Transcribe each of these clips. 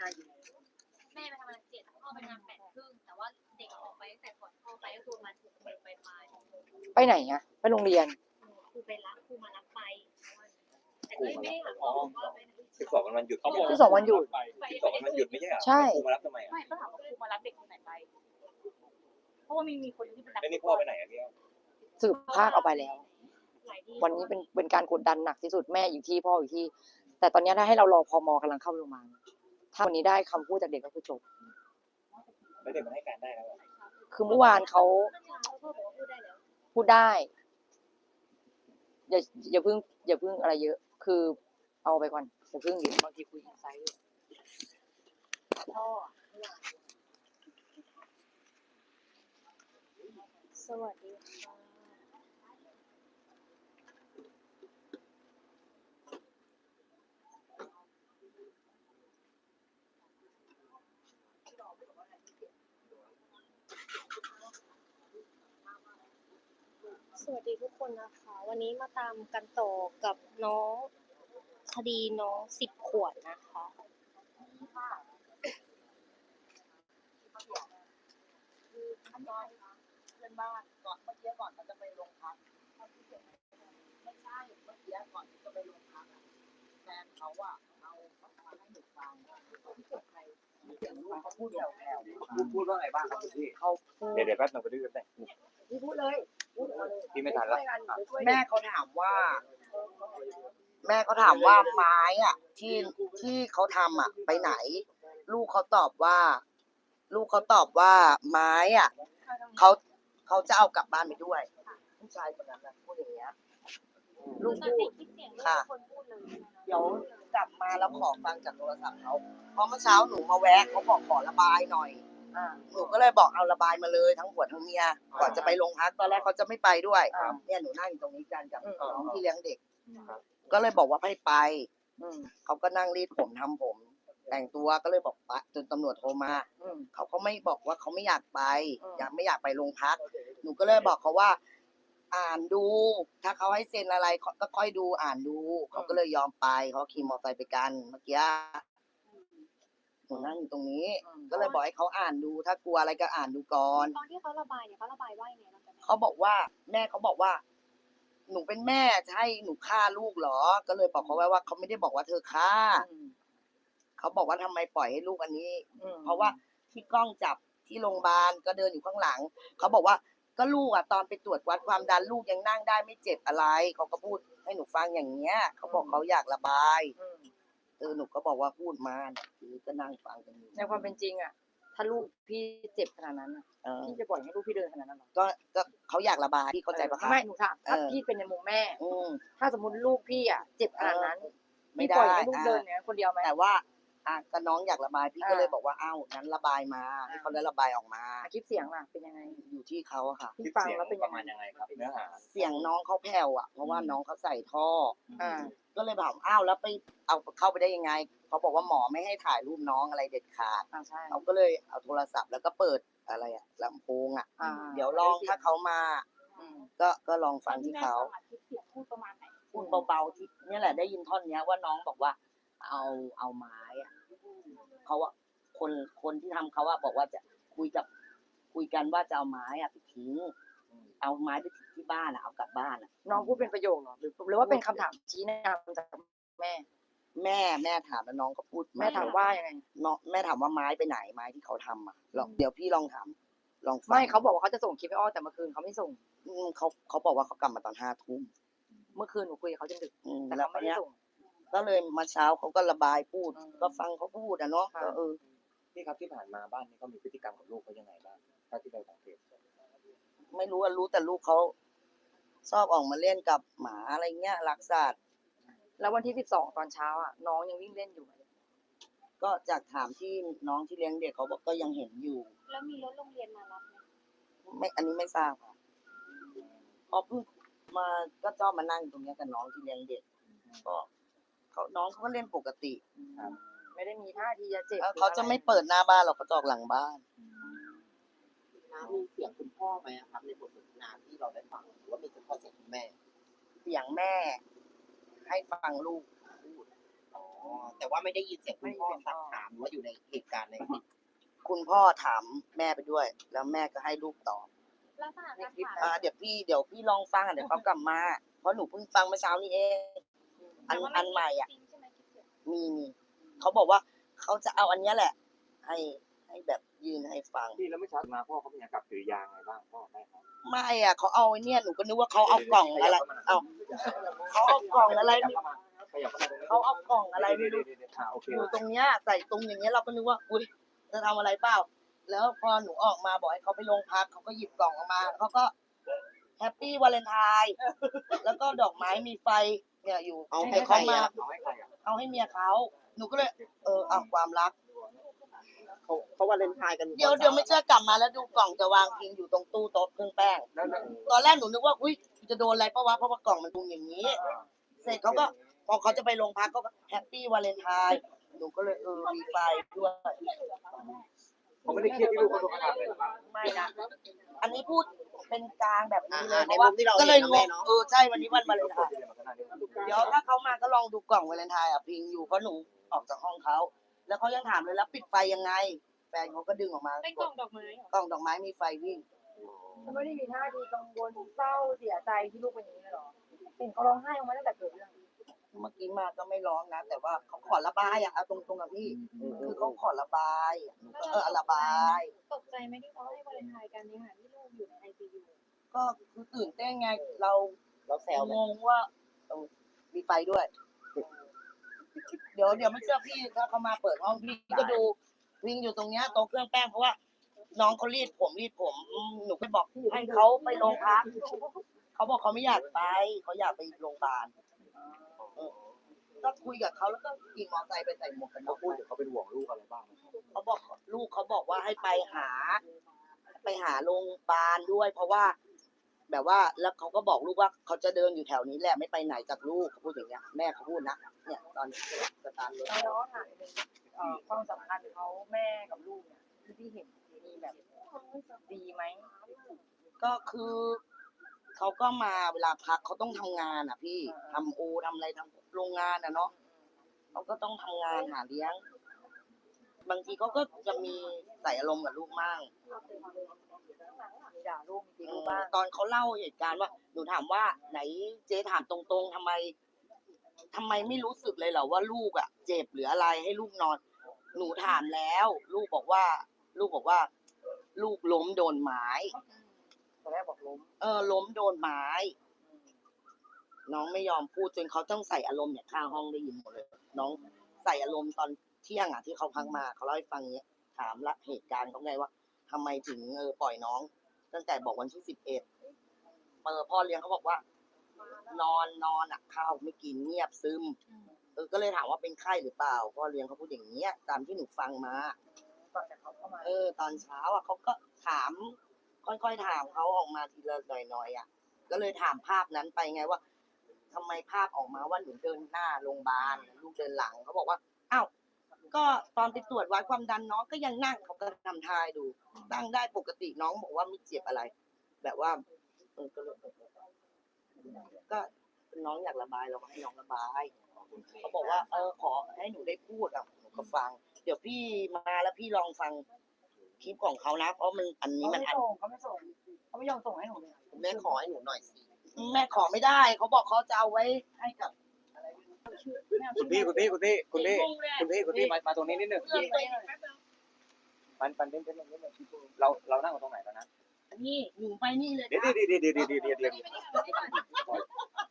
งานอยู่แม่ไปทำงานเจ็ดพ่อไปทำงานแปดครึ่งแต่ว่าเด็กออกไปตั้งแต่ก่อนพ่อไปก็คือประมาณหกโมงไปปลายไปไหนอะไปโรงเรียนครูไปรับครูมารับไปแต่ก็ไม่ได้ถามพ่อว่าไปไหนสิบสองวันวันหยุดเขาบอกที่สองวันหยุดไปไปสิบสองวันวันหยุดไม่ใช่เหรอใช่ครูมารับทำไมอะไม่ก็ถามว่าครูมารับเด็กคนไหนไปเพราะว่ามีมีคนที่เป็นนักแล้วนี่พ่อไปไหนอะเนี่ยสืบภาคเอาไปแล้วหลายที่วันนี้เป็นเป็นการกดดันหนักที่สุดแม่อยู่ที่พ่ออยู่ที่ แต่ตอนนี้ถ้าให้เรารอพมกำลังเข้าโรงพยาบาล ถ้าวันนี้ได้คำพูดจากเด็กก็คือจบ แล้วเด็กมันให้การได้แล้วเหรอคือเมื่อวานเขาพ่อบอกว่าพูดได้แล้วพูดได้ อย่าอย่าเพิ่ง อย่าเพิ่งอะไรเยอะ คือเอาไปก่อนอย่าเพิ่งอยู่บางทีคุยอินไซด์ด้วยพ่อสวัสดีค่ะ สวัสดีทุกคนนะคะ วันนี้มาตามกันต่อกับน้องคดีน้องสิบขวดนะคะ คือขั้นตอนเพื่อนบ้านก่อนเมื่อกี้ก่อนเขาจะไปโรงพักไม่ใช่เมื่อกี้ก่อนที่จะไปโรงพักอะแฟนเขาอะเอาเขามาให้หนูฟังเขาที่เกิดใครเสียงลูกเขาพูดแผ่วพูดพูดว่าไงบ้างครับคุณพี่เขาพูดเดี๋ยวเดี๋ยวแป๊บนึงไปดูกันหน่อยพี่พูดเลยพูดเลย พี่ไม่ทันละแม่เขาถามว่า แม่เขาถามว่าไม้อะ ที่ที่เขาทำอะ ไปไหน ลูกเขาตอบว่า ลูกเขาตอบว่าไม้อะเขาเขาจะเอากลับบ้านไปด้วยผู้ชายคนนั้นนะพูดอย่างเงี้ยลูกตอนพูเด็ดกคลิปเสียงลูกค่ะคนพูดเลยเดี๋ยวกลับมาแล้วขอฟังจากโทรศัพท์เขาเพราะเมื่อเช้าหนูมาแวะเขาบอกขอระบายหน่อย อ่า หนูก็เลยบอกเอาระบายมาเลยทั้งผัวทั้งเมียก่อนจะไปโรงพักตอนแรกเขาจะไม่ไปด้วยอ่าเนี่ยหนูนั่งอยู่ตรงนี้กันกับอืม น้องที่เลี้ยงเด็กก็เลยบอกว่าให้ไป อืมเขาก็นั่งรีดผมทำผม แต่งตัวก็เลยบอกไปจนตำรวจโทรมา อืม เขาก็ไม่บอกว่าเขาไม่อยากไป อืม อยากไม่อยากไปโรงพัก หนูก็เลยบอกเขาว่า อ่านดู ถ้าเขาให้เซ็นอะไรก็ค่อยดูอ่านดู เขาก็เลยยอมไปเขาขี่มอเตอร์ไซค์ไปกันเมื่อกี้ หนูนั่งอยู่ตรงนี้อืมก็เลยบอกให้เขาอ่านดู ถ้ากลัวอะไรก็อ่านดูก่อน ตอนที่เขาระบายเนี่ยเขาระบายว่ายังไงบ้างคะแม่เขาบอกว่าแม่เขาบอกว่า หนูเป็นแม่จะให้หนูฆ่าลูกเหรอ ก็เลยบอกเขาไว้ว่าเขาไม่ได้บอกว่าเธอฆ่าอืมเขาบอกว่าทำไมปล่อยให้ลูกอันนี้อืมเพราะว่าที่กล้องจับที่โรงพยาบาลก็เดินอยู่ข้างหลัง เขาบอกว่าก็ลูกอะตอนไปตรวจวัดความดันลูกยังนั่งได้ไม่เจ็บอะไร เขาก็พูดให้หนูฟังอย่างเงี้ย เขาบอกเขาอยากระบายอืม เออหนูก็บอกว่าพูดมาคือก็นั่งฟังกันอยู่ในความเป็นจริงอะถ้าลูกพี่เจ็บขนาดนั้นอะเออพี่จะปล่อยให้ลูกพี่เดินขนาดนั้นเหรอก็ก็เขาอยากระบายพี่เข้าใจปะคะไม่หนูถามถ้าเออพี่เป็นในมุมแม่ อืมถ้าสมมติลูกพี่อะเจ็บขนาดนั้นไม่พี่ปล่อยได้ให้ลูกเดินเนี่ยคนเดียวไหม แต่ว่า อะก็น้องอยากระบายพี่ก็เลยอ่าบอกว่าอ้าวนั้นระบายมาให้เขาได้ระบายออกมาอะคลิปเสียงล่ะเป็นยังไง อยู่ที่เขาอะค่ะพี่ฟังแล้วเป็นปยังระไงมาณยังไงครับเนื้อหาเสียงน้องเขาแผ่วอะเพราะว่าน้องเขาใส่ท่ออ่าก็เลยบอกอ้าวแล้วไปเอาเข้าไปได้ยังไงเขาบอกว่าหมอไม่ให้ถ่ายรูปน้องอะไรเด็ดขาดอ่าใช่เขาก็เลยเอาโทรศัพท์แล้วก็เปิดอะไรอะลำโพงอะอ่าเดี๋ยวลองถ้าเขามาอืมก็ก็ลองฟังที่เขาคลิปเสียงพูดประมาณไหนพูดเบาๆที่เนี่ยแหละได้ยินท่อนเนี้ยว่าน้องบอกว่า เอาเอาไม้อะเขาอะคนคนที่ทำเขาอะบอกว่าจะคุยกับคุยกันว่าจะเอาไม้อะไปทิ้ง เอาไม้ไปทิ้งที่บ้านอะเอากลับบ้านอะน้องพูดเป็นประโยคเหรอหรือหรือว่าเป็นคำถามชี้แนะนำจากแม่ แม่แม่ถามแล้วน้องก็พูดแม่ถามว่ายังไง น้องแม่ถามว่าไม้ไปไหนไม้ที่เขาทำอะลองเดี๋ยวพี่ลองถามลองฟังไม่เขาบอกว่าเขาจะส่งคลิปให้อ้อแต่เมื่อคืนเขาไม่ส่ง อืมเขาเขาบอกว่าเขากลับมาตอนห้าทุ่มเมื่อคืนหนูคุยกับเขาจนดึกอืมแต่แล้วเขาไม่ได้เนี้ย ส่ง ก็เลยมาเช้าเขาก็ระบายพูดอืมก็ฟังเขาพูดอะเนาะค่ะก็เออพี่ครับที่ผ่านมาบ้านนี้เขามีพฤติกรรมกับลูกเขายังไงบ้างถ้าที่เราสังเกตไม่รู้ว่ารู้แต่ลูกเขาชอบออกมาเล่นกับหมาอะไรเงี้ยรักสัตว์แล้ววันที่สิบสองตอนเช้าอะน้องยังวิ่งเล่นอยู่ไหมก็จากถามที่น้องที่เลี้ยงเด็กเขาบอกก็ยังเห็นอยู่ แล้วมีรถโรงเรียนมารับไหมไม่อันนี้ไม่ทราบค่ะเพราะเพิ่งมาก็ชอบมานั่งตรงเนี้ยกับน้องที่เลี้ยงเด็กก็ เขาน้องเขาก็เล่นปกติไม่ได้มีท่าทีจะเจ็บแล้วเขาจะไม่เปิดหน้าบ้านหรอกเขาจะออกหลังบ้านน้ามีเสียงคุณพ่อไหมอะครับในบทสนทนาที่เราได้ฟังหรือว่ามีเฉพาะเสียงคุณแม่ เสียงแม่ ให้ฟังลูกพูดแต่ว่าไม่ได้ยินเสียงคุณพ่อสักถามหรือว่าอยู่ในเหตุการณ์ในคลิปคุณพ่อถามแม่ไปด้วย แล้วแม่ก็ให้ลูกตอบลักษณะการถามอ่าเดี๋ยวพี่เดี๋ยวพี่ลองฟังอะเดี๋ยวเขากลับมา เพราะหนูเพิ่งฟังเมื่อเช้านี้เอง อันอันใหม่อะจริงใช่ไหมคลิปเสียงมีมีเขาบอกว่าเขาจะเอาอันเนี้ยแหละ ให้ให้แบบยืนให้ฟัง พี่แล้วเมื่อเช้ามาพ่อเขาเป็นยังกับถือยางไงบ้างพ่อแม่เขาไม่อะเขาเอาไอ้เนี่ยหนูก็นึกว่าเขาเอากล่องอะไร เอาเขาเอากล่องอะไรขยับเข้ามาขยับเข้ามาตรงนี้เขาเอากล่องอะไรไม่รู้อ่าโอเคอยู่ตรงเนี้ยใส่ตรงอย่างเงี้ยเราก็นึกว่าอุ้ยจะทำอะไรเปล่า แล้วพอหนูออกมาบอกให้เขาไปโรงพักเขาก็หยิบกล่องออกมาเขาก็แฮปปี้วาเลนไทน์แล้วก็ดอกไม้มีไฟ เนี่ยอยู่เอาให้ให้ใครเขามา อะเอาให้ใครอะเอาให้เมียเขาหนูก็เลย เออเอาความรัก เขาเขาวาเลนไทน์กันเดี๋ยวเดี๋ยวไม่เชื่อกลับมาแล้วดูกล่องจะวางพิงอยู่ตรงตู้โต๊ะเครื่องแป้งแล้วแล้วตอนแรกหนูนึกว่าอุ้ยจะโดนอะไรเพราะว่าเพราะว่ากล่องมันตุงอย่างนี้ เสร็จเขาก็พอเขาจะไปโรงพักก็แฮปปี้วาเลนไทน์หนูก็เลยเออมีไฟด้วยเขาไม่ได้เครียดที่ลูกเขาโดนกระทำเลยหรอไม่นะอันนี้พูด เป็นกลางแบบอ่านี้เลยเพในราะมุว่ามที่เราก็เลเห็ยนนะงแม่งเนาะเออใช่วันนี้วันวาเลนไทน์เดี๋ยวถ้าเขามาก็ลองดูกล่องวาเลนไทน์อะพิงอยู่เพราะหนูออกจากห้องเขาแล้วเขายังถามเลยแล้วปิดไฟยังไง แฟนเขาก็ดึงออกมาเป็นกล่องดอกไม้เหรอกล่องดอกไม้มีไฟวิ่งเขาไม่ได้มีท่าทีกังวลเศร้าเสียใจที่ลูกเป็นอย่างนี้เลยเหรอเห็นเขาร้องไห้ออกมาตั้งแต่เกิดเรื่อง เมื่อกี้มาก็ไม่ร้องนะ แต่ว่าเขาขอระบายอะเอาตรงๆกับพี่ คือเขาขอระบายหนูก็เออระบาย ตกใจไหมที่เขาให้วาเลนไทน์กันในขณะที่ลูกอยู่ในไอซียูก็คือตื่นเต้นไงเราเราแซวไหมงงว่าเออมีไฟด้วย เดี๋ยวเดี๋ยวไม่เชื่อพี่ถ้าเขามาเปิดห้องพี่ก็ดูวิ่งอยู่ตรงเนี้ยโต๊ะเครื่องแป้งเพราะว่า น้องเขารีดผมรีดผม หนูไปบอกให้เขาไปโรงพักเขาบอกเขาไม่อยากไปเขาอยากไปโรงพยาบาล เออก็คุยกับเขาแล้วก็ขี่มอเตอร์ไซค์ไปใส่หมวกกันน็เขาอกพูดเดี๋ยวเขาเป็นห่วงลูกอะไรบ้างไหมเขาบอกลูกเขาบอกว่าให้ไปหา ไปหาโรงพยาบาลด้วย เพราะว่า แบบว่าแล้วเขาก็บอกลูกว่าเขาจะเดินอยู่แถวนี้แหละไม่ไปไหนจากลูกเขาพูดอย่างเงี้ยแม่เขาพูดนะเนี่ย ตอนสตาร์ทรถแล้วน้องถามหนึ่งเอ่อความสัมพันธ์เขาแม่กับลูกเนี่ยคือที่เห็นมีแบบดีไหมก็คือ เขาก็มาเวลาพักเขาต้องทำงานอะ พี่ทำโอทำอะไรทำโรงงานอะเนาะเขาก็ต้องทำงานหาเลี้ยง บางทีเขาก็จะมีใส่อารมณ์กับลูกมั่ง มีด่าลูกมีตีอืลูมกบ้างตอนเขาเล่าเหตุการณ์ว่า หนูถามว่าไหนเจ๊ถามตรงๆทำไมทำไมไม่รู้สึกเลยเหรอว่าลูกอะ เจ็บหรืออะไรให้ลูกนอน หนูถามแล้ว ลูกบอกว่า ลูกบอกว่า ลูกล้มโดนไม้ ตอนแรกบอกล้ม เออล้มโดนไม้ น้องไม่ยอมพูดจนเขาต้องใส่อารมณ์เนี่ยข้างห้องได้ยินหมดเลย น้องใส่อารมณ์ตอนเที่ยงอะที่เขาพักมาเขาเล่าให้ฟังเนี้ย ถามละเหตุการณ์เขาไงว่าทำไมถึงเออปล่อยน้อง ตั้งแต่บอกวันที่สิบเอ็ดเออพ่อเลี้ยงเขาบอกว่า นอนนอนอะข้าวไม่กินเงียบซึมเออก็เลยถามว่าเป็นไข้หรือเปล่าพ่อเลี้ยงเขาพูดอย่างเนี้ยตามที่หนูฟังมาก่อนแต่เขาเข้ามาเออ ตอนเช้าอะเขาก็ถาม ค่อยๆถามเขาออกมาทีละหน่อยๆอะ ก็เลยถามภาพนั้นไปไงว่าทำไมภาพออกมาว่าหนูเดินหน้าโรงพยาบาลลูกเดินหลังเขาบอกว่าอ้าวก็ตอนไปตรวจวัดความดันน้องก็ยังนั่งเขาก็ทำทายดูนั่งได้ปกติน้องบอกว่าไม่เจ็บอะไร แบบว่าเออก็เลยก็น้องอยากระบายเราก็ให้น้องระบายเขาบอกว่า เออขอให้หนูได้พูดอะหนูก็ฟัง เดี๋ยวพี่มาแล้วพี่ลองฟัง คลิปของเขานะเพราะมันอันนี้เขามันไม่อันส่งเขาไม่ส่งเขาไม่ยอมส่งให้หนูเลยคุณแม่ขอให้หนูหน่อยสิแม่ขอไม่ได้เขาบอกเขาจะเอาไว้ให้กับคุณพี่คุณพี่คุณพี่คุณพี่คุณพี่คุณพี่มามาตรงนี้นิดหนึ่งมันมันนิดหนึ่งนิดหนึ่งเราเรานั่งกันตรงไหนแล้วนะนี่หนูไปนี่เลยเดี๋ยวนะเดี๋ยวเดี๋ยวเดี๋ยวเดี๋ยวเดี๋ยวเดี๋ยวเดี๋ยว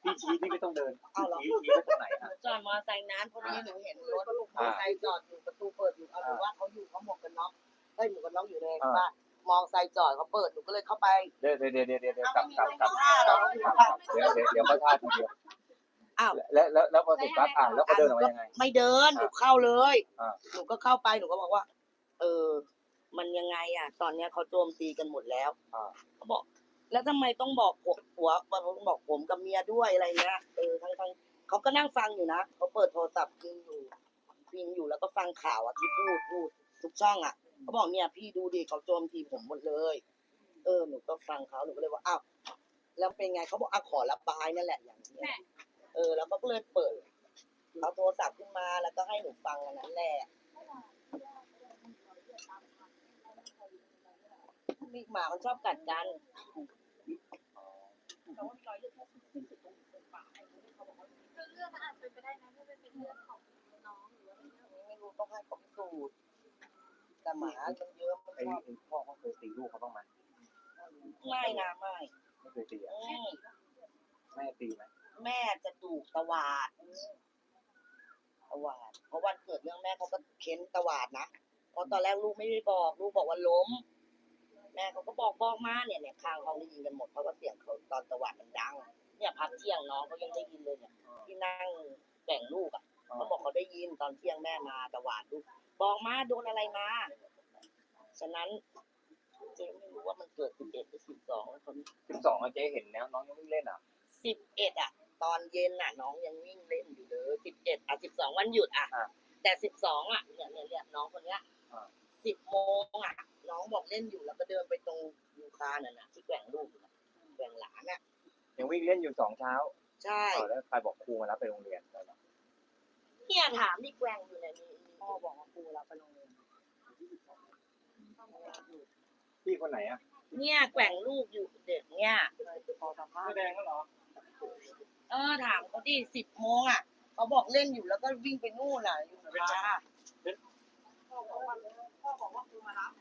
พี่ชี้พี่ไม่ต้องเดินเอาเหรอชี้ชี้ไปตรงไหนหอะนูจอดมอเตอร์ไซค์นั้นพอดีหนูเห็นรถมอเตอร์ไซค์จอดอยู่ประตูเปิดอยู่เอาหนูว่าเขาอยู่เขาหมวกกันน็อก เอ้ยหมวกกันน็อกอยู่เลยว่ามองไซค์จอดเขาเปิดหนูก็เลยเข้าไปเดี๋ยวเดี๋ยวเดี๋ยวเดี๋ยวเดี๋ยวกลับกลับกลับผ้าหรอเดี๋ยวเดี๋ยวเดี๋ยวเขาท่าทีเดียวอ้าวแล้วแล้วแล้วพอเสร็จปั๊บอะแล้วเขาเดินออกมายังไง ไม่เดินหนูเข้าเลยอ่าหนูก็เข้าไปหนูก็บอกว่า เออ มันยังไงอะ ตอนเนี้ยเขาโจมตีกันหมดแล้วอ่าเขาบอก แล้วทำไมต้องบอกผัวผัวบอกผมกับเมียด้วยอะไรเงี้ยเออทั้งทั้งเขาก็นั่งฟังอยู่นะเขาเปิดโทรศัพท์พิงอยู่พิงอยู่แล้วก็ฟังข่าวอะที่พูดพูดทุกช่องอะ เขาบอกเนี่ย พี่ดูดิเขาโจมตีผมหมดเลย เออหนูก็ฟังเขาหนูก็เลยว่าอ้าวแล้วเป็นไงเขาบอกอะขอระบายนั่นแหละอย่างเงี้ยเออ แล้วก็เลยเปิดเอาโทรศัพท์ขึ้นมาแล้วก็ให้หนูฟังอันนั้นแหละมีหมามันชอบกัดกันแต่ว่ามีรอยเลือดแค่สิ้นสุดตรงตรงปากไอ้ที่เขาบอกว่าคือเรื่องมันอาจเป็นไปได้นะที่มันเป็นเรื่องของน้องหรือว่าเป็นเรื่องของไม่รู้ต้องให้เขาพิสูจน์ แต่หมามันเยอะมันไอ้ชอบไอ้พ่อเขาเคยตีลูกเขาบ้างไหมไม่นะไม่ไม่เคยตีอะอืมแม่ตีไหมแม่จะดูตวาดตวาด เพราะวันเกิดเรื่องแม่เขาก็เค้นตวาดนะเพราะตอนแรกลูกไม่ได้บอกลูกบอกว่าล้ม แม่เขาก็บอกบอกมาเนี่ยเนี่ยข้างห้องได้ยินกันหมดเพราะว่าเสียงเขาตอนตวาดมันดังเนี่ยพักเที่ยงน้องเขายังได้ยินเลยเนี่ยที่นั่งแบ่งลูกอะเขาบอกเขาได้ยินตอนเที่ยงแม่มาตวาดลูก บอกมาโดนอะไรมา ฉะนั้นเจ๊ไม่รู้ว่ามันเกิดสิบเอ็ดหรือสิบสองคนสิบสองเจ๊เห็นแล้วน้องยังไม่เล่นอะสิบเอ็ดอะ ตอนเย็นอะ น้องยังวิ่งเล่นอยู่เลยสิบเอ็ดอะสิบสองวันหยุดอะอะแต่สิบสองอะเนี่ยเนี่ยเนี่ยน้องคนเนี้ยอ่าสิบโมงอะ น้องบอกเล่นอยู่แล้วก็เดินไปตรงยูคานั่นน่ะที่แกว่งลูกอยู่น่ะแกว่งหลานอะยังวิ่งเล่นอยู่สองเช้า ใช่ต่อแล้วใครบอกครูมารับไปโรงเรียนแล้วเหรอเนี่ยถามที่แกว่งอยู่เนี่ยมีมี พ่อบอกว่าครูรับไปโรงเรียนพี่คนไหนอะเนี่ยแกว่งลูกอยู่เด็กเนี่ยพอสภาพแดงก็เหรอเออถามเขาดิสิบโมงอะเขาบอกเล่นอยู่แล้วก็วิ่งไปนู่นน่ะยูคาพ่อบอกว่าพ่อบอกว่าคือมารับ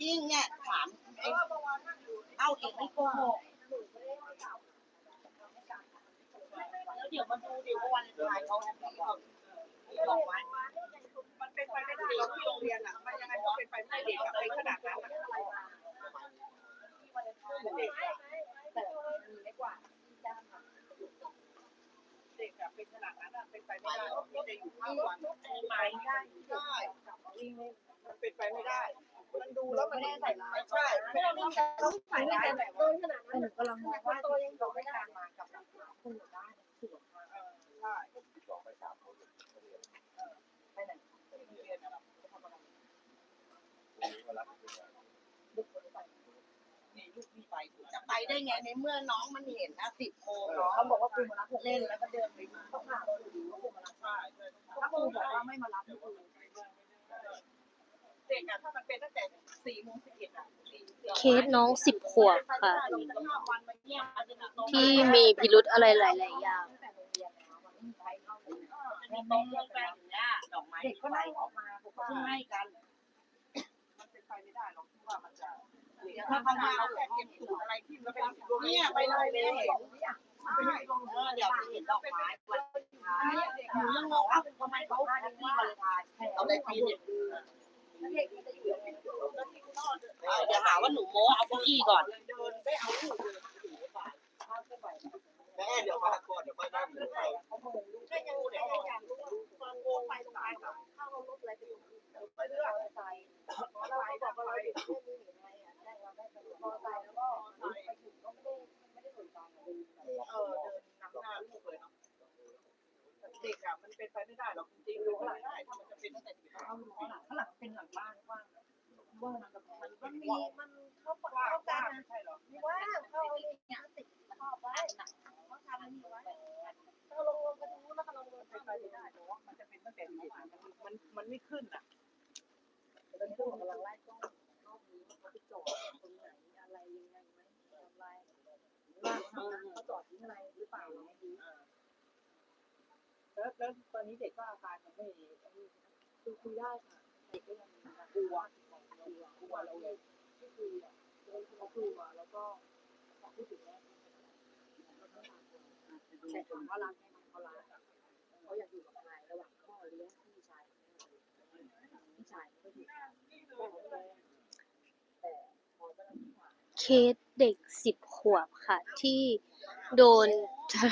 จริงเนี่ยถามเอไอ้อเมื่อวานนั่งอยู่เอาเอกไม่โกหกแล้วเดี๋ยวมาดูดิว่าวันทายเขาที่เขาบอกไว้มัน เป็นไปไม่ได้เราที่โรงเรียนอะมันยังไงก็เป็นไปไม่ได้เด็กกับไปขนาดนั้นอะเด็กอะเด็กอะเป็นขนาดนั้นอะเป็นไปไม่ได้หรอกที่จะอยู่ทั้งวันหมายได้ได้มันเป็นไปไม่ได้ มันดูแล้วมันไม่ใส่ร้ายใช่ไม่ต้องต้องใส่ร้ายแบบว่าหนูกำลังมองว่าตัวยังไม่ได้มากับคุณหนูได้ เออใช่ สิบสองไปสามคน ไปไหนไปโรงเรียนอะไปทำอะไร มารับ นี่ลูกพี่ไปถูก จะ ไปได้ไงในเมื่อน้องมันเห็นนะสิบโมงเออน้องเขาบอกว่าครูมารับเล่นแล้วก็เดินไปมาต้องถามเราดูว่าครูมารับใช่ถ้าครูบอกว่าไม่มารับครูเด็กอะถ้ามันเป็นตั้งแต่สี่โมงสิบเอ็ดอะเคสน้องสิบขวบค่ะเราจะห้าวันมาเยี่ยมอาจจะมีโต๊ะที่มีพิรุธอะไรหลาย ๆ อย่างตั้งแต่โรงเรียนแล้วมันไม่มีใครเข้าเลยจะมีโต๊ะเครื่องแป้งอยู่เนี่ยดอกไม้เด็กก็ไล่ออกมาผมก็เพิ่งให้กันมันเป็นไปไม่ได้หรอกที่ว่ามันจะ ถ้าเขามาเราแค่เก็บสูตรอะไรที่มันเป็นเนี่ยไปเลยเลยเออเดี๋ยวเห็นดอกไม้วันท้ยหนูยังงงว่าทำไมเขาถึงที่วันท้ายเอาอะไรปีนเนี่ยเออเดี๋ยวหาว่าหนูโม้เอาเก้าอี้ก่อนเดินไม่เอาลูกเลยแม่เดี๋ยวมาก่อนเดี๋ยวมานั่งเขาโมงลูกได้ยังได้ยโงไปตรงไหนเข้ารถอะไรไปอยู่ไปเรื่อยไรไปบอกอะไร รอไซค์แล้วก็ไปถึงก็ไม่ได้ไม่ได้สนใจเออเดินนำหน้าลูกเลยเนาะเด็กอะมันเป็นไปไม่ได้หรอกจริงๆดูไม่ได้ถ้ามันจะเป็นตั้งแต่สิบห้าข้าหลังข้างหลังเป็นหลังบ้านกว้างว่างมันมันมีมันเข้าเข้ากันใช่หรอว่างเข้าเนี่ยติดชอบไว้เขาทำมันอยู่ไว้ถ้าลงลงกันรู้แล้วก็ลงลงไปไปไม่ได้เพราะว่ามันจะเป็นตั้งแต่เด็กมันมันไม่ขึ้นอะเป็นพวกกำลังไล่กล้องรอบนี้เขาไปจอดตรงไหนอะไรยังไงไหมอะไร ว่าเขาจอดที่อะไรหรือเปล่าแล้วแล้วตอนนี้เด็กก็อาการมันไม่คือคุยได้ค่ะเด็กก็ยังกลัวกลัวกลัวเราเลยที่คุยอะเขากลัวแล้วก็พูดถึงแม่แต่ถามว่ารักไหมเขารักเขาอยากอยู่กับใครระหว่างพ่อเลี้ยงพี่ชายพี่ชายก็อยู่แต่พอจะรับผิดชอบ เคสเด็กสิบขวบค่ะ ที่โดนทา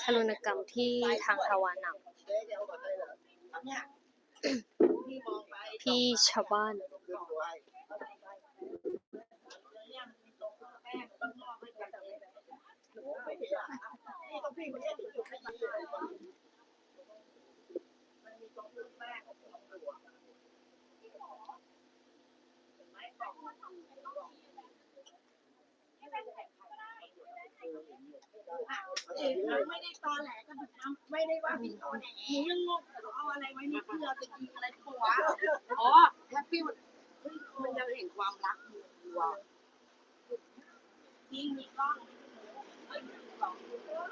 ทารุณกรรมที่ทางทวารหนักเนี่ยพี่มองไปที่ชาวบ้าน นี่ต้องพี่คนนี้ถึงอยู่ให้ดีเลยมันมีตรงนึงแม่ของตำรวจ ไม่ได้ตอแหลกันทำไม่ได้ว่าพี่โตแหนหนูยังงงเอาอะไรไว้ในเสื้อจะยิงอะไรผัวอ๋อแฮปปี้มันเฮ้ยมันยังเห็นความรักอยู่ว่ะยิงมีกล้องเฮ้ยสองตัว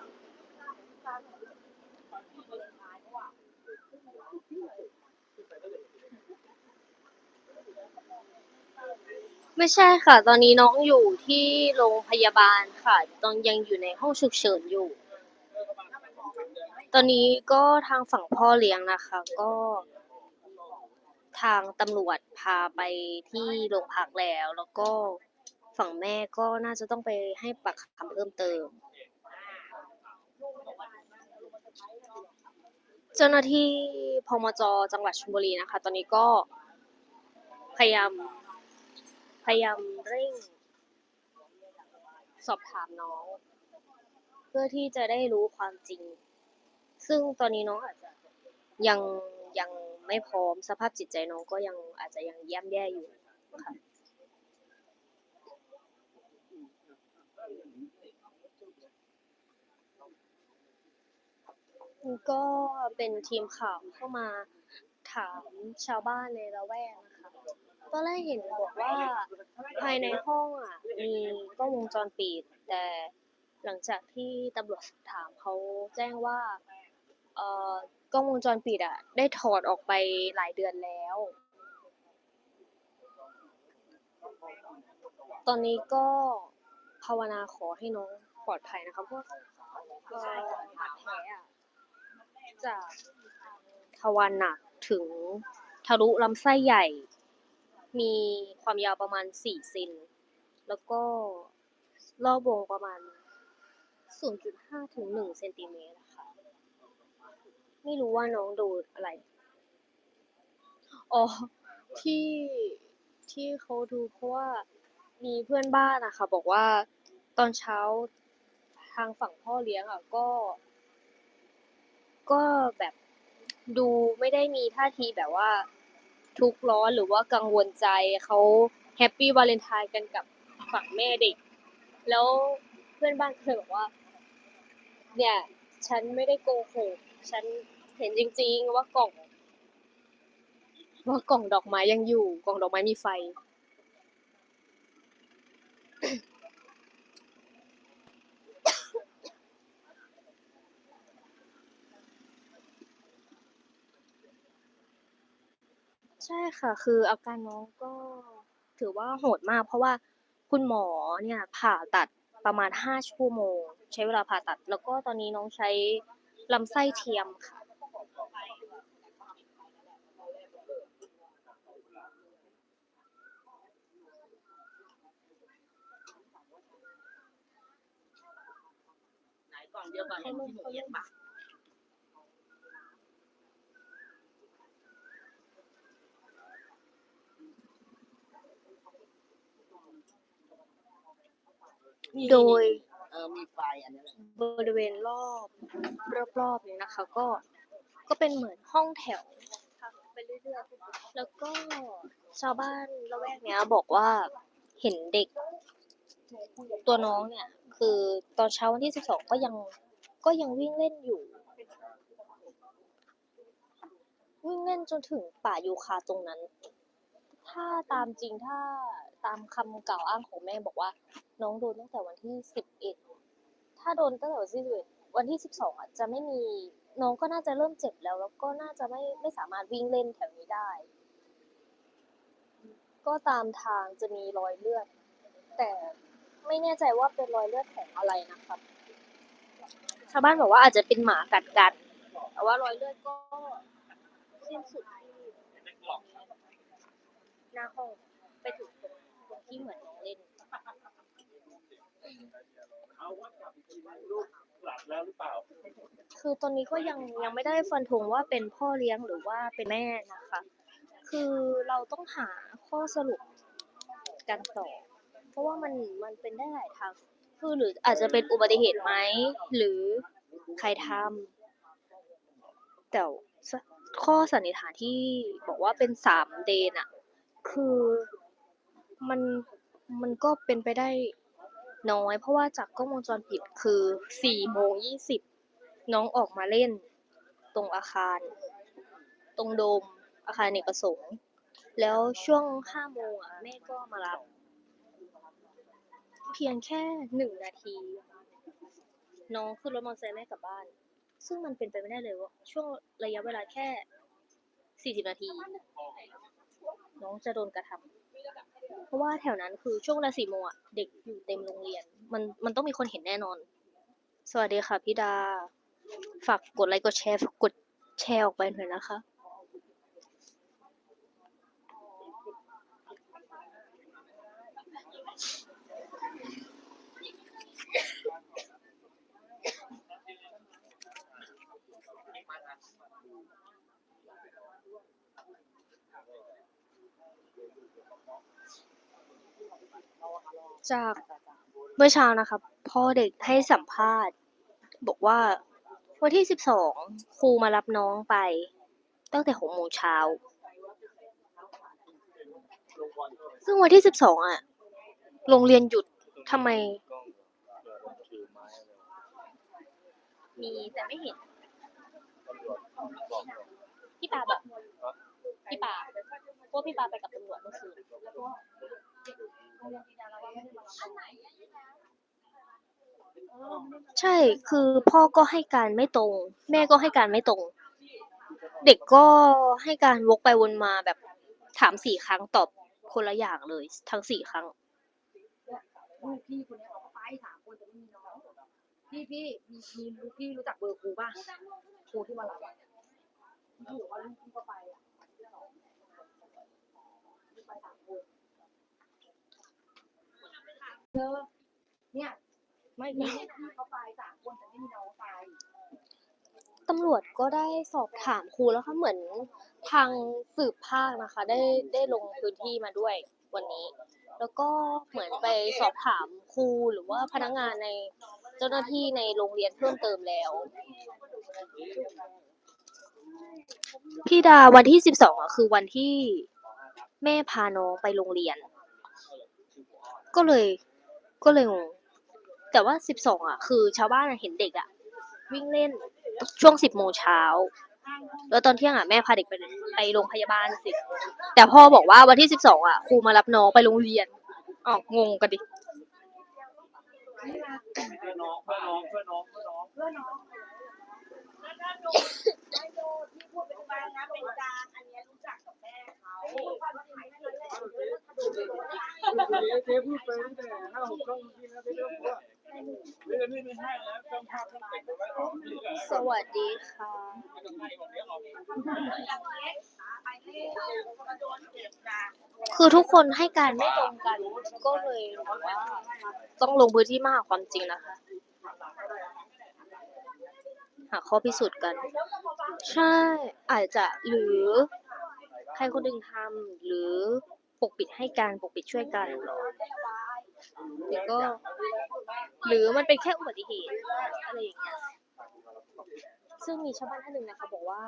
ไไม่ใช่ค่ะ ตอนนี้น้องอยู่ที่โรงพยาบาลค่ะ ตอนยังอยู่ในห้องฉุกเฉินอยู่ ตอนนี้ก็ทางฝั่งพ่อเลี้ยงนะคะ ก็ ทางตำรวจพาไปที่โรงพักแล้ว แล้วก็ฝั่งแม่ก็น่าจะต้องไปให้ปากคำเพิ่มเติม เจ้าหน้าที่พมจจังหวัดชลบุรีนะคะ ตอนนี้ก็พยายาม ยายามเร่ง สอบถามน้อง เพื่อที่จะได้รู้ความจริง ซึ่งตอนนี้น้องอาจจะยังยังไม่พร้อมสภาพจิตใจน้องก็ยังอาจจะยังย่ำแย่อยู่ค่ะก็เป็นทีมข่าวเข้ามาถามชาวบ้านในละแวกนะคะ ตอนแรกเห็นบอกว่าภายในห้องอะมีกล้องวงจรปิด แต่หลังจากที่ตำรวจถามเขาแจ้งว่าเอ่อกล้องวงจรปิดอะ ได้ถอดออกไปหลายเดือนแล้ว ตอนนี้ก็ภาวนาขอให้น้องปลอดภัยนะคะเพราะเอ่อบาดแผลอะจากทวารหนักถึงทะลุลำไส้ใหญ่ มีความยาวประมาณสี่เซน แล้วก็รอบวงประมาณ 0.5 ถึง 1 เซนติเมตรนะคะไม่รู้ว่าน้องดนอะไร อ๋อ ที่ที่เขาดูเพราะว่ามีเพื่อนบ้านนะคะบอกว่าตอนเช้าทางฝั่งพ่อเลี้ยงอะก็ ก็แบบดูไม่ได้มีท่าทีแบบว่า ทุกข์ร้อนหรือว่ากังวลใจเขาแฮปปี้วาเลนไทน์กันกับฝั่งแม่เด็ก แล้วเพื่อนบ้านเคยบอกว่า เนี่ย ฉันไม่ได้โกหกฉันเห็นจริง ๆ ว่ากล่องว่ากล่องดอกไม้ยังอยู่ กล่องดอกไม้มีไฟ ใช่ค่ะ คืออาการน้องก็ถือว่าโหดมาก เพราะว่าคุณหมอเนี่ยผ่าตัดประมาณ 5 ชั่วโมง ใช้เวลาผ่าตัด แล้วก็ตอนนี้น้องใช้ลำไส้เทียมค่ะ ไหนกล่องเดียวกันเห็นที่หนูเย็บปะ โดยเออมีไฟอันนี้แหละบริเวณรอบรอบๆเนี่ยนะคะ ก็ก็เป็นเหมือนห้องแถวไปเรื่อยๆแล้วก็ชาวบ้านละแวกเนี้ยบอกว่าเห็นเด็ก ตัวน้องเนี่ย คือตอนเช้าวันที่สิบสองก็ยังก็ยังวิ่งเล่นอยู่วิ่งเล่นจนถึงป่ายูคาตรงนั้น ถ้าตามจริงถ้า ตามคำกล่าวอ้างของแม่บอกว่า น้องโดนตั้งแต่วันที่สิบเอ็ดถ้าโดนตั้งแต่วันที่สิบเอ็ดวันที่สิบสองอะจะไม่มีน้องก็น่าจะเริ่มเจ็บแล้ว แล้วก็น่าจะไม่ไม่สามารถวิ่งเล่นแถวนี้ได้ ก็ตามทางจะมีรอยเลือด แต่ไม่แน่ใจว่าเป็นรอยเลือดของอะไรนะครับชาวบ้านบอกว่าอาจจะเป็นหมากัดกันแต่ว่ารอยเลือดก็สิ้นสุดที่หน้าห้องไปถึงตรงตรง ที่เหมือนน้องเล่นคือตอนนี้ก็ยังยังไม่ได้ฟันธงว่าเป็นพ่อเลี้ยงหรือว่าเป็นแม่นะคะ คือเราต้องหาข้อสรุปกันต่อ เพราะว่ามันมันเป็นได้หลายทาง คือหรืออาจจะเป็นอุบัติเหตุไหมหรือใครทำแต่ข้อสันนิษฐานที่บอกว่าเป็นสามเดนอะคือ มันมันก็เป็นไปได้น้อย เพราะว่าจากกล้องวงจรปิดคือสี่โมงยี่สิบน้องออกมาเล่น ตรงอาคาร ตรงโดมอาคารเอกสงฆ์แล้วช่วงห้าโมงอะแม่ก็มารับ เพียงแค่หนึ่งนาที น้องขึ้นรถมอเตอร์ไซค์แม่กลับบ้าน ซึ่งมันเป็นไปไม่ได้เลยว่าช่วงระยะเวลาแค่สี่สิบนาที น้องจะโดนกระทำ เพราะว่าแถวนั้นคือช่วงเวลาสี่โมงอะเด็กอยู่เต็มโรงเรียน มันมันต้องมีคนเห็นแน่นอน สวัสดีค่ะพี่ดา ฝากกดไลค์กดแชร์ฝากกดแชร์ออกไปหน่อยนะคะ จากเมื่อเช้านะครับพ่อเด็กให้สัมภาษณ์ บอกว่าวันที่สิบสองครูมารับน้องไป ตั้งแต่หกโมงเช้า ซึ่งวันที่สิบสองอะ โรงเรียนหยุดทำไม มีแต่ไม่เห็น พี่ปาบอกพี่ปา พวกพี่ปาไปกับตำรวจเมื่อคืนใช่คือพ่อก็ให้การไม่ตรง แม่ก็ให้การไม่ตรง เด็กก็ให้การวกไปวนมาแบบถามสี่ครั้งตอบคนละอย่างเลย ทั้งสี่ครั้งลูกพี่คนนี้ยเอาไปสามคนแต่ไม่มีน้องพี่พี่มีมีลูกพี่รู้จักเบอร์ครูป่ะครูที่มารับอะที่บอกว่าลูกพี่ก็ไปอะ เธอเนี่ยไม่มีลูกพี่เขาไปสามคนแต่ไม่มีน้องไปตำรวจก็ได้สอบถามครูแล้วค่ะเหมือนทางสืบภาคนะคะ ได้ได้ลงพื้นที่มาด้วยวันนี้ แล้วก็เหมือนไปสอบถามครูหรือว่าพนักงานในเจ้าหน้าที่ในโรงเรียนเพิ่มเติมแล้ว พี่ดาวันที่สิบสองอะคือวันที่ แม่พาน้องไปโรงเรียน ก็เลยก็เลยงงแต่ว่าสิบสองอะ คือชาวบ้านเห็นเด็กอะ วิ่งเล่นช่วงสิบโมงเช้า แล้วตอนเที่ยงอะแม่พาเด็กไปไปโรงพยาบาลสิแต่พ่อบอกว่าวันที่สิบสองอะครูมารับน้องไปโรงเรียนอ๋องงกันดิ เพื่อน้องเพื่อน้องเพื่อน้องเพื่อน้องไอโดที่พูดเป็นกลางนะเป็นกลางอันเนี้ยรู้จักกับแม่เขาเจ๊พูดไปตั้งแต่ห้าหกช่องที่แล้วเรื่องว่าเรื่องนี้ไม่ให้แล้วต้องภาพต้องเก็บไว้ออกสวัสดีค่ะคือทุกคนให้การไม่ตรงกัน ก็เลยว่าต้องลงพื้นที่มาหาความจริงนะคะ หาข้อพิสูจน์กัน ใช่อาจจะหรือใครคนหนึ่งทำหรือปกปิดให้การปกปิดช่วยกันหรอหรือก็ หรือมันเป็นแค่อุบัติเหตุอะไรอย่างเงี้ยซึ่งมีชาวบ้านท่านหนึ่งนะคะบอกว่า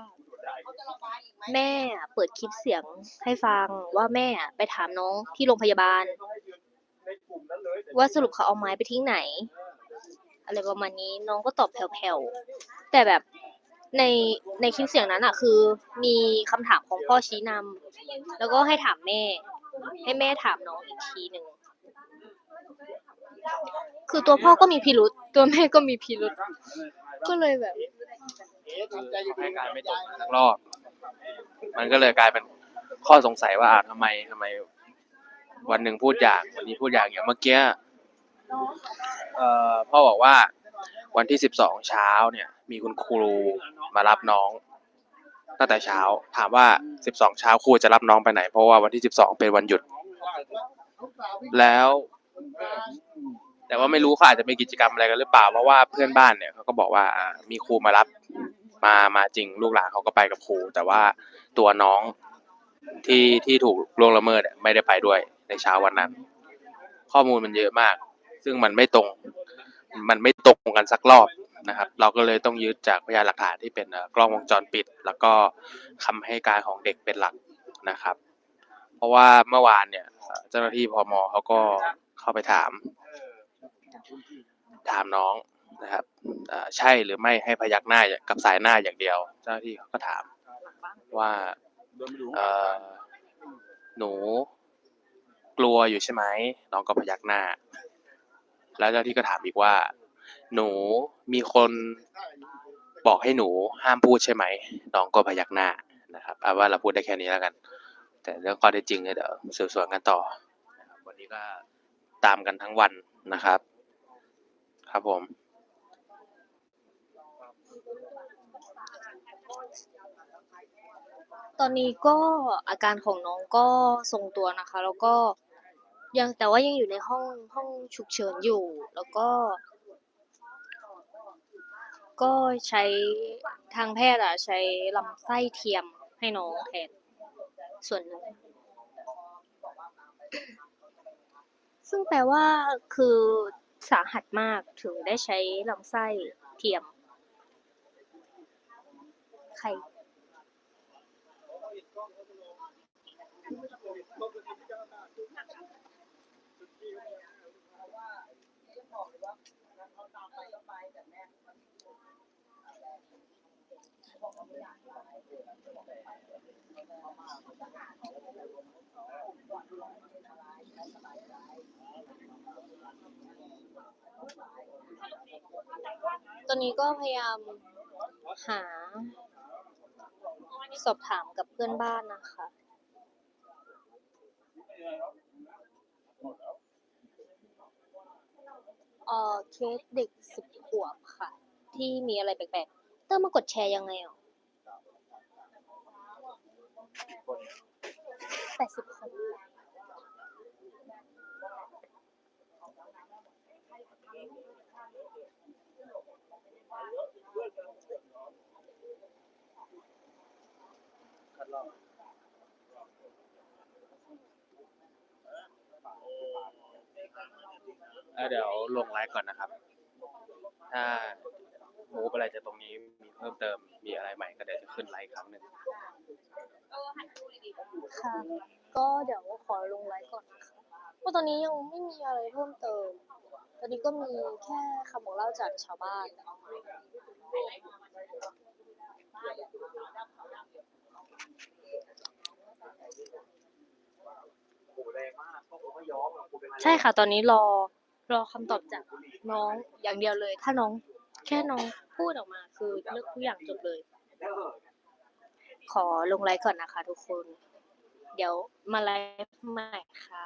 แม่เปิดคลิปเสียงให้ฟังว่าแม่ไปถามน้องที่โรงพยาบาล ว่าสรุปเขาเอาไม้ไปทิ้งไหน อะไรประมาณนี้น้องก็ตอบแผ่วๆ แต่แบบในในคลิปเสียงนั้นอะคือมีคำถามของพ่อชี้นำแล้วก็ให้ถามแม่ ให้แม่ถามน้องอีกทีหนึ่งคือตัวพ่อก็มีพิรุษตัวแม่ก็มีพิรุษก็เลยแบบให้การไม่ตรงกันสักรอบ มันก็เลยกลายเป็นข้อสงสัยว่าอะทำไมทำไม วันหนึ่งพูดอย่างวันนี้พูดอย่างอย่างเมื่อกี้เอ่อพ่อบอกว่า วันที่สิบสองเช้าเนี่ย มีคุณครูมารับน้อง ตั้งแต่เช้า ถามว่าสิบสองเช้าครูจะรับน้องไปไหน เพราะว่าวันที่สิบสองเป็นวันหยุด แล้ว แต่ว่าไม่รู้เขาอาจจะมีกิจกรรมอะไรกันหรือเปล่าเพราะว่าเพื่อนบ้านเนี่ยเขาก็บอกว่ามีครูมารับมามาจริงลูกหลานเขาก็ไปกับครู แต่ว่าตัวน้องที่ที่ถูกล่วงละเมิดไม่ได้ไปด้วยในเช้าวันนั้น ข้อมูลมันเยอะมาก ซึ่งมันไม่ตรง มันไม่ตรงกันสักรอบนะครับ เราก็เลยต้องยึดจากพยานหลักฐานที่เป็นกล้องวงจรปิด แล้วก็คำให้การของเด็กเป็นหลักนะครับ เพราะว่าเมื่อวานเนี่ยเจ้าหน้าที่พมเขาก็เข้าไปถาม ถามน้องนะครับใช่หรือไม่ให้พยักหน้ากับสายหน้าอย่างเดียว เจ้าหน้าที่เขาก็ถามว่าหนูกลัวอยู่ใช่ไหมน้องก็พยักหน้า แล้วเจ้าที่ก็ถามอีกว่า หนูมีคนบอกให้หนูห้ามพูดใช่ไหมน้องก็พยักหน้านะครับเอาว่าเราพูดได้แค่นี้แล้วกัน แต่เรื่องข้อเท็จจริงเนี่ยเดี๋ยวสืบสวนกันต่อวันนี้ก็ตามกันทั้งวันนะครับ ครับผมตอนนี้ก็อาการของน้องก็ทรงตัวนะคะ แล้วก็ ยังแต่ว่ายังอยู่ในห้องห้องฉุกเฉินอยู่ แล้วก็ ก็ใช้ทางแพทย์อะใช้ลำไส้เทียมให้น้องแทนส่วนหนึ่งซึ่งแปลว่าคือสาหัสมากถึงได้ใช้ลำไส้เทียมใคร ตอนนี้ก็พยายามหา สอบถามกับเพื่อนบ้านนะคะ เอ่อเคสเด็กสิบขวบค่ะ ที่มีอะไรแปลกๆ เติมมากดแชร์ยังไงอะแปดสิบคนเอ่อเดี๋ยวลงไลฟ์ก่อนนะครับ ถ้า มูฟอะไรจากตรงนี้มีเพิ่มเติมมีอะไรใหม่ก็เดี๋ยวจะขึ้นไลฟ์อีกครั้งหนึ่งค่ะ ก็เดี๋ยวขอลงไลฟ์ก่อนนะคะเพราะตอนนี้ยังไม่มีอะไรเพิ่มเติม ตอนนี้ก็มีแค่คำบอกเล่าจากชาวบ้านใช่ค่ะ ตอนนี้รอรอคำตอบจากน้องอย่างเดียวเลย ถ้าน้อง แค่น้องพูดออกมาคือเลือกทุกอย่างจบเลย ขอลงไลฟ์ก่อนนะคะทุกคน เดี๋ยวมาไลฟ์ใหม่ค่ะ